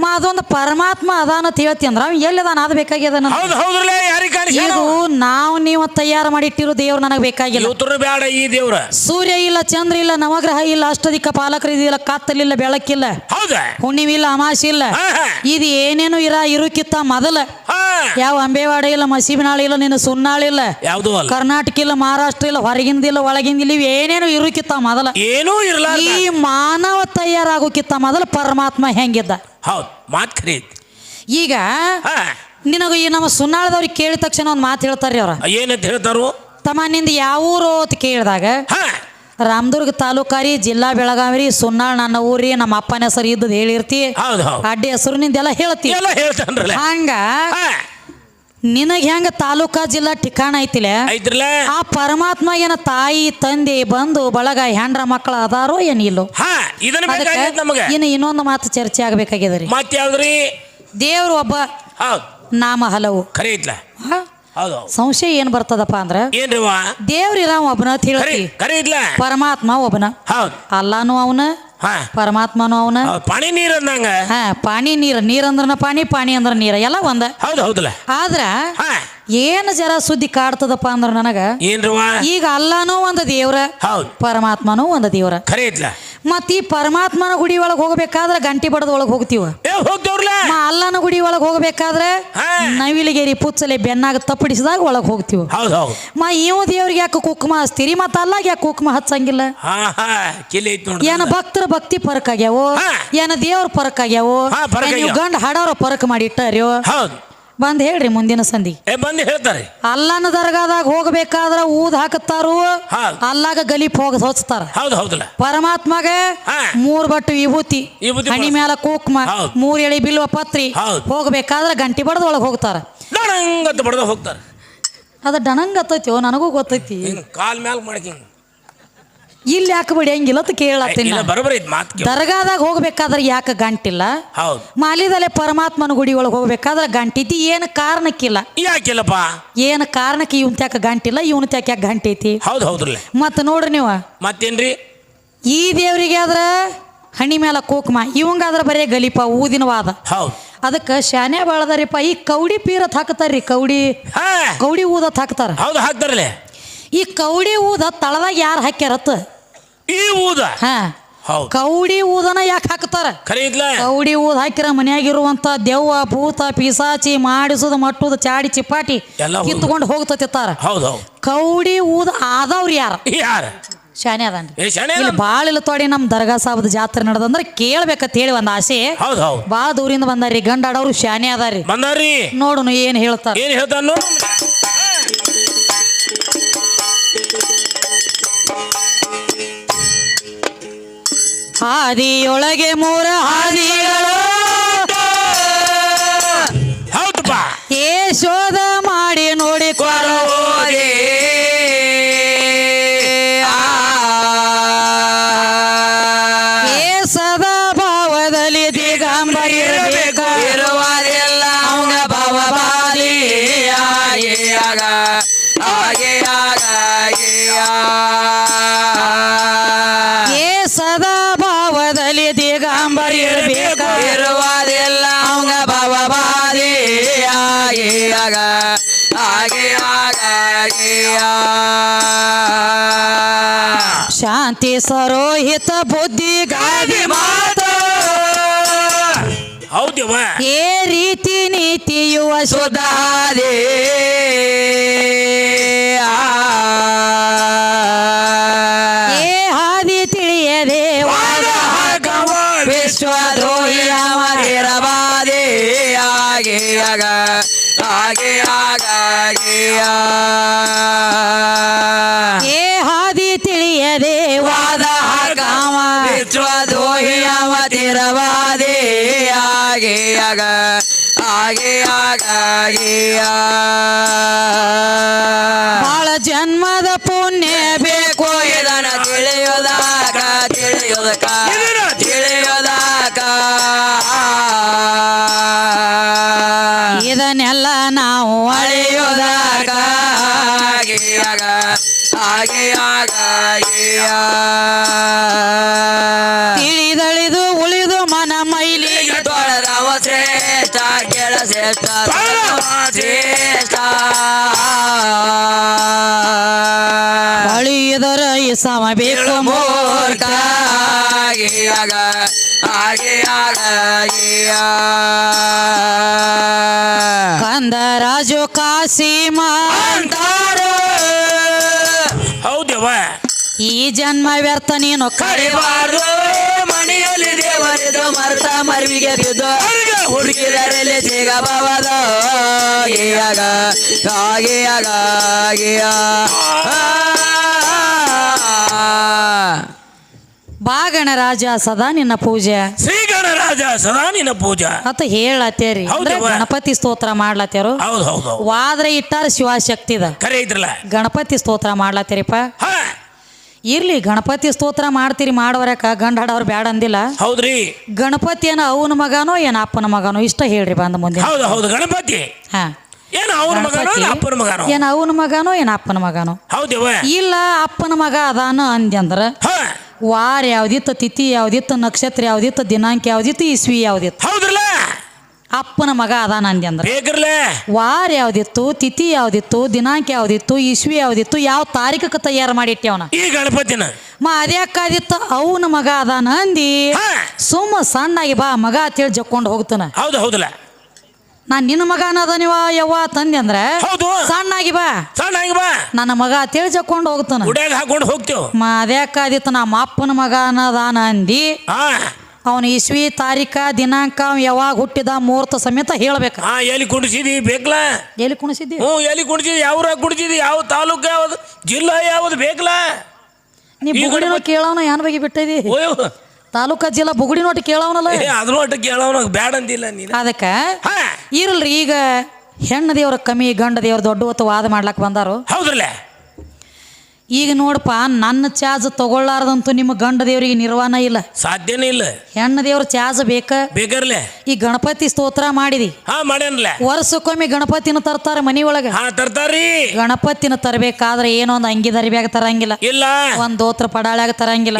ಮಾ ಅದೊಂದು ಪರಮಾತ್ಮ ಅದಾನ ಅಂತ ಹೇಳ್ತಿ ಅಂದ್ರ ಅವ್ನು ಎಲ್ಲಿ ಅದಾನ? ಅದು ಬೇಕಾಗ್ಯದ ಇದು ನಾವು ನೀವು ತಯಾರು ಮಾಡಿಟ್ಟಿರೋ ದೇವ್ರು ನನಗೆ ಬೇಕಾಗಿಲ್ಲ. ಬೇಡ ಈ ದೇವ್ರ. ಸೂರ್ಯ ಇಲ್ಲ ಚಂದ್ರ ಇಲ್ಲ ನವಗ್ರಹ ಇಲ್ಲ ಅಷ್ಟದಿಕ್ಕ ಪಾಲಕರು ಇದಿಲ್ಲ ಕತ್ತಲಿಲ್ಲ ಬೆಳಕಿಲ್ಲ. ಹುಣ್ಣಿಮ ಇಲ್ಲ ಅಮಾಸೆ ಇಲ್ಲ. ಇದು ಏನೇನು ಇರ ಇರುಕಿತ್ತ ಮೊದಲ. ಯಾವ ಅಂಬೇವಾಡ ಇಲ್ಲ ಮಸೀಬಿನಾಳ ಇಲ್ಲ ನಿನ್ನ ಸುನ್ನಾಳ ಇಲ್ಲ ಯಾವುದು ಅಲ್ಲ. ಕರ್ನಾಟಕ ಇಲ್ಲ ಮಹಾರಾಷ್ಟ್ರ ಇಲ್ಲ ಹೊರಗಿಂದಿಲ್ಲ ಒಳಗಿಂದಿಲ್ಲ ಇವು ಏನೇನು ಇರುಕಿತ್ತ ಮೊದಲ. ಏನೂ ಇರಲ್ಲ ಈ ಮಾನವ ತಯಾರಾಗೋಕಿತ್ತ ಮೊದಲ ಪರಮಾತ್ಮ ಹೆಂಗಿದ್ದ? ಹೌದು ಮಾತು ಈಗ ಹಾ. ನಿನಗೆ ಈ ನಮ್ಮ ಸುನ್ನಾಳದವ್ರಿಗೆ ಕೇಳಿದ ತಕ್ಷಣ ಒಂದು ಮಾತು ಹೇಳ್ತಾರ್ರಿ ಅವ್ರ. ಏನಂತ ಹೇಳ್ತಾರು? ತಮ್ಮ ನಿಂದ ಯಾವ ಊರು ಅಂತ ಕೇಳಿದಾಗ ಹಾ. ರಾಮದುರ್ಗ ತಾಲೂಕಾರಿ ಜಿಲ್ಲಾ ಬೆಳಗಾವಿ ರೀ ಸುನ್ನಾಳ್ ನನ್ನ ಊರಿ ನಮ್ಮ ಅಪ್ಪನ ಹೆಸರು ಇದ್ದದ್ದು ಹೇಳಿರ್ತಿ. ಹೌದು ಹೌದು. ಅಡ್ಡಿ ಹೆಸರು ನಿಂದೆಲ್ಲ ಹೇಳ್ತಿ. ಎಲ್ಲ ಹೇಳ್ತಾನ್ರಲ್ಲ. ಹಂಗ ಹಾ. ನಿನಗೆ ಹೆಂಗ ತಾಲೂಕಾ ಜಿಲ್ಲಾ ಠಿಕಾಣ ಐತಿಲ್ಲ ಐತ್ರಲ್ಲ ಆ ಪರಮಾತ್ಮ ಏನ ತಾಯಿ ತಂದೆ ಬಂದು ಬಳಗ ಹೆಂಡ್ರ ಮಕ್ಕಳ ಅದಾರೋ ಏನಿಲ್ಲೋ ಹಾ ಇದನ್ನ ಅದಕ್ಕೆ ಬೇಕಾಗಿತ್ತು ನಮಗೆ. ಇನ್ನು ಇನ್ನೊಂದು ಮಾತು ಚರ್ಚೆ ಆಗ್ಬೇಕಾಗ್ಯದ ರೀ. ಮತ್ ಯಾವ್ದ್ರಿ? ದೇವ್ರು ಒಬ್ಬ ಹೌದು. ನಾಮ ಹಲವು. ಖರೀ ಐತ್ಲ? ಹಾ? ಹೌದು. ಹೌದು ಸಂಶಯ ಏನ್ ಬರ್ತದಪ್ಪ ಅಂದ್ರ? ದೇವ್ರಿ ವಾ ದೇವ್ರಿರ ಒಬ್ಬನ ಅಂತ ಖರೀ ಹೇಳ್ತಿ. ಖರೀ ಐತ್ಲ? ಪರಮಾತ್ಮ ಒಬ್ಬನ ಹೌದು. ಅಲ್ಲಾನು ಅವನ ಪರಮಾತ್ಮನು ಅವನ. ಪಾಣಿ ನೀರ್ ಅಂದಂಗ. ಪಾಣಿ ನೀರ್. ನೀರ ಅಂದ್ರ ಪಾಣಿ ಪಾಣಿ ಅಂದ್ರ ನೀರ. ಎಲ್ಲ ಒಂದ. ಹೌದು ಹೌದಲ್ಲ. ಆದ್ರ ಏನು ಜರ ಸುದ್ದಿ ಕಾಡ್ತದಪ್ಪ ಅಂದ್ರ ನನಗ? ಈಗ ಅಲ್ಲಾನು ಒಂದ ದೇವ್ರ ಹೌದು. ಪರಮಾತ್ಮನು ಒಂದ ದೇವ್ರ. ಐತ್ಲ. ಈ ಪರಮಾತ್ಮನ ಗುಡಿ ಒಳಗೆ ಹೋಗ್ಬೇಕಾದ್ರ ಗಂಟಿ ಬಡದ ಒಳಗೆ ಹೋಗ್ತೀವ ಹೋಗ್ತೇವ್ರಲ್ಲ ಅಲ್ಲನ ಗುಡಿ ಒಳಗೆ ಹೋಗ್ಬೇಕಾದ್ರೆ ಹಾ. ನವಿಲಿಗೇರಿ ಪುಚ್ಚಲೆ ಬೆನ್ನಾಗ ತಪ್ಪಡಿಸಿದಾಗ ಒಳಗೆ ಹೋಗ್ತೀವಿ. ಹೌದು ಹೌದು. ಮ ಇವ ದೇವ್ರಿಗೆ ಯಾಕೆ ಕುಕ್ಮ ಹಚ್ತೀರಿ? ಮತ್ತ ಅಲ್ಲಾಗ ಯಾಕೆ ಕುಕ್ಮ ಹಚ್ಚಂಗಿಲ್ಲ? ಹಾ ಹಾ ಕಿಲಿ ಐತ್ ನೋಡ್ರಿ. ಏನ ಭಕ್ತರ ಭಕ್ತಿ ಪರಕ್ ಆಗ್ಯಾವೋ? ಹಾ. ಏನ ದೇವ್ರ ಪರಕ್ ಆಗ್ಯಾವೋ? ಹಾ, ಪರಕ್ ಏನ್ ನೀವು ಆಗ್ಯಾವ. ಗಂಡ ಹಾಡೋರ ಪರಕ್ ಮಾಡಿ ಇಟ್ಟಾರ್ಯೋ ಹೌದು. ಬಂದ್ ಹೇಳ್ರಿ ಮುಂದಿನ ಸಂಧಿ. ಏ ಬಂದು ಹೇಳ್ತಾರೆ. ಅಲ್ಲನ ದರ್ಗಾದಾಗ ಹೋಗ್ಬೇಕಾದ್ರ ಊದ್ ಹಾಕತ್ತಾರು ಹಾ. ಅಲ್ಲಾಗ ಗಲೀಪ್ ಹೋಗ ಹೊಚ್ತಾರ ಹೌದು ಹೌದಲ್ಲ. ಪರಮಾತ್ಮಗ ಹಾ. ಮೂರ್ ಬಟ್ಟು ವಿಭೂತಿ ವಿಭೂತಿ ಹಣಿ ಬಳಸ್- ಮ್ಯಾಲ ಕುಕ್ಮ ಹೌದು. ಮೂರ್ ಎಳಿ ಬಿಲ್ವ ಪತ್ರಿ ಹೌದು. ಹೋಗ್ಬೇಕಾದ್ರ ಗಂಟಿ ಬಡದ ಒಳಗ್ ಹೋಗ್ತಾರ. ಅಂತ ಬಡ್ದ ಹೋಗ್ತಾರೆ. ಅದ ಡಣಂಗ್ ಗೊತ್ತೈತಿ ನನಗೂ ಗೊತ್ತೈತಿ. ಹಿಂಗ್ ಕಾಲ್ ಮ್ಯಾಲ ಮಾಡಕ್ ಹಿಂಗ್ ಇಲ್ಲಿ ಯಾಕೆ ಬಿಡಿಯಂಗಿಲ್ಲ ಅಂತ ಕೇಳತ್ತೀನಿ ಇಲ್ಲ ಬರೋಬರ ಐತ್ ಮಾತ್ ಕೇಳು. ದರ್ಗಾದಾಗ ಹೋಗ್ಬೇಕಾದ್ರೆ ಯಾಕೆ ಗಂಟಿಲ್ಲ? ಹೌದು. ಮಾಲಿದಲೆ ಪರಮಾತ್ಮನ ಗುಡಿ ಒಳಗೆ ಹೋಗ್ಬೇಕಾದ್ರೆ ಗಂಟಿತಿ ಏನು ಕಾರಣಕ್ಕಿಲ್ಲ. ಯಾಕಿಲ್ಲಪ್ಪ? ಏನು ಕಾರಣಕ್ಕೆ ಇವನ್ ತ್ಯಾಕ ಗಂಟಿಲ್ಲ ಇವನ್ ತ್ಯಾಕ ಯಾಕೆ ಗಂಟೈತಿ? ಹೌದು ಹೌದ್ರಲ್ಲ. ಮತ್ತ ನೋಡ್ರಿ ನೀವು. ಮತ್ತೇನ್ರಿ? ಈ ದೇವರಿಗೆ ಆದ್ರ ಹಣಿ ಮೇಲ ಕೋಕ್ಮ ಇವಂಗಾದ್ರ ಬರೇ ಗಲಿಪ ಊದಿನವಾದ ಹೌದು. ಅದಕ್ಕೆ ಶಾನೆ ಬಾಳದಾರಿಪ್ಪ ಈ ಕೌಡಿ ಪೀರತ್ ಹಾಕ್ತಾರ್ರಿ ಕೌಡಿ. ಕೌಡಿ ಊದತ್ ಹಾಕ್ತಾರ. ಹೌದು ಹಾಕ್ತಾರಲ್ಲ. ಈ ಕೌಡಿ ಊದ ತಳದಾಗ ಯಾರು ಹಾಕ್ಯಾರತ್ತ? ಈ ಊದ? ಹಾ. ಹೌದು. ಕೌಡಿ ಊದನ ಯಾಕೆ ಹಾಕ್ತಾರ? ಖರೆ ಕೌಡಿ ಊದ ಹಾಕಿರ ಮನ್ಯಾಗಿರುವಂತ ದೆವ್ವ ಭೂತ ಪಿಸಾಚಿ ಮಾಡಿಸುದು ಮಟ್ಟುದ ಚಾಡಿ ಚಿಪ್ಪಾಟಿ ಎಲ್ಲ. ಕಿತ್ಕೊಂಡು ಹೋಗ್ತತಿತ್ತಾರ. ಹೌದು ಹೌದು. ಕೌಡಿ ಊದ ಆದವ್ರು ಯಾರ? ಯಾರ? ಶಾನೆ ಅದನ್ರಿ ಏ ಶಾಣೆ ಇಲ್ಲಿ ಭಾಳ ಇಲ್ಲ ತೊಡಿ ನಮ್ಮ ದರ್ಗಾ ಸಾಬದ ಜಾತ್ರೆ ನಡೆದಂದ್ರೆ ಕೇಳ್ಬೇಕಂತ ಹೇಳಿ ಒಂದು ಆಸೆ. ಹೌದು ಹೌದು. ಭಾಳ ದೂರಿಂದ ಬಂದಾರಿ ಗಂಡಾಡವ್ರು ಶಾನೆ ಅದಾರಿ ಬಂದಾರಿ ನೋಡುನು ಏನ್ ಹೇಳ್ತಾರ. ಏನ್ ಹೇಳ್ತಾನ ನೋಡು. ಹಾದಿಯೊಳಗೆ ಮೂರ ಹಾದಿಗಳು. ಹೌದಪ್ಪ ಏ ಶೋಧ ಮಾಡಿ ನೋಡಿ ಶಾಂತಿ ಸರೋಹಿತ ಬುದ್ಧಿ ಗಾದಿ ಮಾತು. ಹೌದವ ಏ ರೀತಿ ನೀತಿ ಯುವ ಸುಧಾದೆ ಏ ಹಾದಿ ತಿಳಿಯದೆ ವಿಶ್ವದ್ರೋಹಿ ಆಗ ಆಗ ಆಗ ಬಾಳ ಜನ್ಮದ ಪುಣ್ಯ ಬೇಕು ಇದನ್ನ ತಿಳಿಯೋದಾಗ ತಿಳಿಯೋದಕ ತಿಳಿಯೋದಾಕ ಇದನ್ನೆಲ್ಲ ನಾವು ಅಳಿಯುದರ ಈ ಸಮ ಬೇಕು ಮೂರ್ಖ ಹಾಗೆ ಆಗ ಹಾಗೆ ಆಗ ಹಾಗೆ ಕಂದ ರಾಜು ಕಾಸಿಮ. ಅಂತಾರೋ. ಹೌದವ್ವ ಈ ಜನ್ಮ ವ್ಯರ್ಥ ನೀನು ದೇವರಿದು ಮರ್ತ ಮರ್ವಿಗೆ ಬಿದ್ದು ಹುಡುಗಿದರಲ್ಲಿ ಸಿಗಬಾರದು ಹಾಗೆಯಾಗ ಹಾಗೆಯಾಗ ಹಾಗೆಯ ಬಾಗಣ ರಾಜ ಸದಾ ನಿನ್ನ ಪೂಜೆ. ಶ್ರೀ ಗಣರಾಜ ಸದಾ ನಿನ್ನ ಪೂಜೆ. ಅಂತ ಹೇಳತ್ತೇರಿ. ಅಂದ್ರೆ ಹೌದವ್ವ. ಗಣಪತಿ ಸ್ತೋತ್ರ ಮಾಡ್ಲತ್ತೇರು. ಹೌದು ಹೌದು ಹೌದು. ವಾದ್ರ ಇಟ್ಟಾರ ಶಿವಶಕ್ತಿದ. ಕರೆ ಇದ್ರಲ್ಲ. ಗಣಪತಿ ಸ್ತೋತ್ರ ಮಾಡ್ಲತ್ತೇರಿಪ್ಪ. ಹಾ ಇರ್ಲಿ ಗಣಪತಿ ಸ್ತೋತ್ರ ಮಾಡ್ತೀರಿ ಮಾಡೋರಕ ಗಂಡ ಹಾಡವ್ರು ಬ್ಯಾಡ ಅಂದಿಲ್ಲ. ಹೌದ್ರಿ. ಗಣಪತಿ ಏನ ಅವನ ಮಗನೋ ಏನ ಅಪ್ಪನ ಮಗನೋ ಇಷ್ಟ ಹೇಳ್ರಿ ಬಂದ ಮುಂದೆ ಹೌದು ಹೌದು ಗಣಪತಿ. ಹಾ. ಏನು ಅವನ ಮಗನೋ ಇಲ್ಲ ಅಪ್ಪನ ಮಗನೋ? ಏನ ಅವನ ಮಗನೋ ಏನ ಅಪ್ಪನ ಮಗನೋ. ಹೌದವ್ವ ಇಲ್ಲ ಅಪ್ಪನ ಮಗ ಅದಾನ ಅಂದ್ಯಂದ್ರ ವಾರ ಯಾವ್ದಿತ್ತು ತಿಥಿ ಯಾವ್ದಿತ್ತು ನಕ್ಷತ್ರ ಯಾವ್ದಿತ್ತು ದಿನಾಂಕ ಯಾವ್ದಿತ್ತು ಇಸ್ವಿ ಯಾವ್ದಿತ್ತು. ಹೌದ್ರಲ್ಲ. ಅಪ್ಪನ ಮಗ ಅದಾನ ಅಂದ್ಯ ಅಂದ್ರೆ. ವಾರ ಯಾವ್ದಿತ್ತು ತಿಥಿ ಯಾವ್ದಿತ್ತು ದಿನಾಂಕ ಯಾವ್ದಿತ್ತು ಇಸ್ವಿ ಯಾವ್ದಿತ್ತು ಯಾವ ತಾರೀಖಕ್ಕೆ ತಯಾರು ಮಾಡಿಟ್ಟವನ ಈ ಗಣಪತಿನ. ಮ ಅದ್ಯಾಕಾದಿತ್ತು ಅವನ ಮಗ ಅದಾನ ಅಂದಿ ಹಾ. ಸುಮ್ಮ ಸಣ್ಣಾಗಿ ಬಾ ಮಗ ಅಂತೇಳಿ ಜಕ್ಕೊಂಡು ಹೋಗ್ತಾನ. ಹೌದು ಹೌದಲ್ಲ. ನಾನ್ ನಿನ್ನ ಮಗ ಅನ್ನೋದನಿವ ಯವ್ವ ತಂದೆ ಅಂದ್ರೆ? ಹೌದು. ಸಣ್ಣಾಗಿ ಬಾ. ಸಣ್ಣಾಗಿ ಹಂಗ ಬಾ. ನನ್ನ ಮಗ ಅಂತೇಳಿ ಜಕ್ಕೊಂಡು ಹೋಗ್ತಾನ. ಗುಡ್ಯಾಗ ಹಾಕೊಂಡು ಹೋಗ್ತೇವ್. ಮ ಅದ್ಯಾಕಾದಿತ್ತು ನಮ್ಮ ಅಪ್ಪನ ಮಗ ಅನ್ನೋದಾನ ಅಂದಿ ಹಾ. ಅವನ ಇಸ್ವಿ ತಾರೀಕ ದಿನಾಂಕ ಅವ ಯಾವಾಗ ಹುಟ್ಟಿದ ಮುಹೂರ್ತ ಸಮೇತ ಹೇಳ್ಬೇಕು. ಹಾ ಎಲ್ಲಿ ಕುಣಿಸಿದಿ ಬೇಕಲ್ಲ ಎಲ್ಲಿ ಕುಣಿಸಿದ್ದಿ? ಹ್ಞೂ ಎಲ್ಲಿ ಕುಣಿಸಿದಿ? ಯಾವ ಊರಾಗ ಯಾವ ತಾಲೂಕು ಯಾವ್ದು? ಜಿಲ್ಲಾ ಯಾವ್ದು ಬೇಕಲ್ಲ ನೀ ಬುಗುಡಿನ ಕೇಳೋನ ನೋಟ್ ಕೇಳವನ ಏನ್ ಬಗ್ಗೆ ಬಿಟ್ಟಿದಿ? ಓಯ್ ತಾಲೂಕಾ ಜಿಲ್ಲಾ ಬುಗುಡಿ ನೋಟಿ ಕೇಳವನಲ್ಲ ಏ ಅದ್ರ ಒಟ್ಟು ಕೇಳೋನ ಬ್ಯಾಡ ಅಂದಿಲ್ಲ ನೀನು. ಅದಕ್ಕೆ ಹಾ. ಇರಲ್ರಿ ಈಗ ಹೆಣ್ಣು ದೇವ್ರ ಕಮ್ಮಿ ಗಂಡ ದೇವ್ರ ದೊಡ್ಡ ಹೊತ್ತು ವಾದ ಮಾಡ್ಲಾಕ್ ಬಂದಾರು. ಹೌದ್ರಲ್ಲ? ಈಗ ನೋಡಪ್ಪ ನನ್ನ ಚಾಜ್ ತಗೊಳ್ಳಾರ್ದಂತೂ ನಿಮ್ಮ ಗಂಡ ದೇವರಿಗೆ ನಿರ್ವಾಣ ಇಲ್ಲ. ಸಾಧ್ಯನೇ ಇಲ್ಲ. ಹೆಣ್ಣು ದೇವ್ರ ಚಾಜ್ ಬೇಕ? ಬೇಕರ್ಲೆ. ಈ ಗಣಪತಿ ಸ್ತೋತ್ರ ಮಾಡಿದಿ? ಹಾ ಮಾಡ್ಯಾನ್ಲೆ. ವರ್ಷಕ್ಕೊಮ್ಮೆ ಗಣಪತಿನ ತರ್ತಾರೆ ಮನಿ ಒಳಗ. ಹಾ ತರ್ತಾರ್ರಿ. ಗಣಪತಿನ ತರಬೇಕಾದ್ರೆ ಏನೋ ಒಂದು ಅಂಗಿ ದರಿಬ್ಯಾಗ ತರಂಗಿಲ್ಲ. ಇಲ್ಲ. ಒಂದ್ ದೋತ್ರ ಪಡಾಳ್ಯಾಗ ತರಂಗಿಲ್ಲ.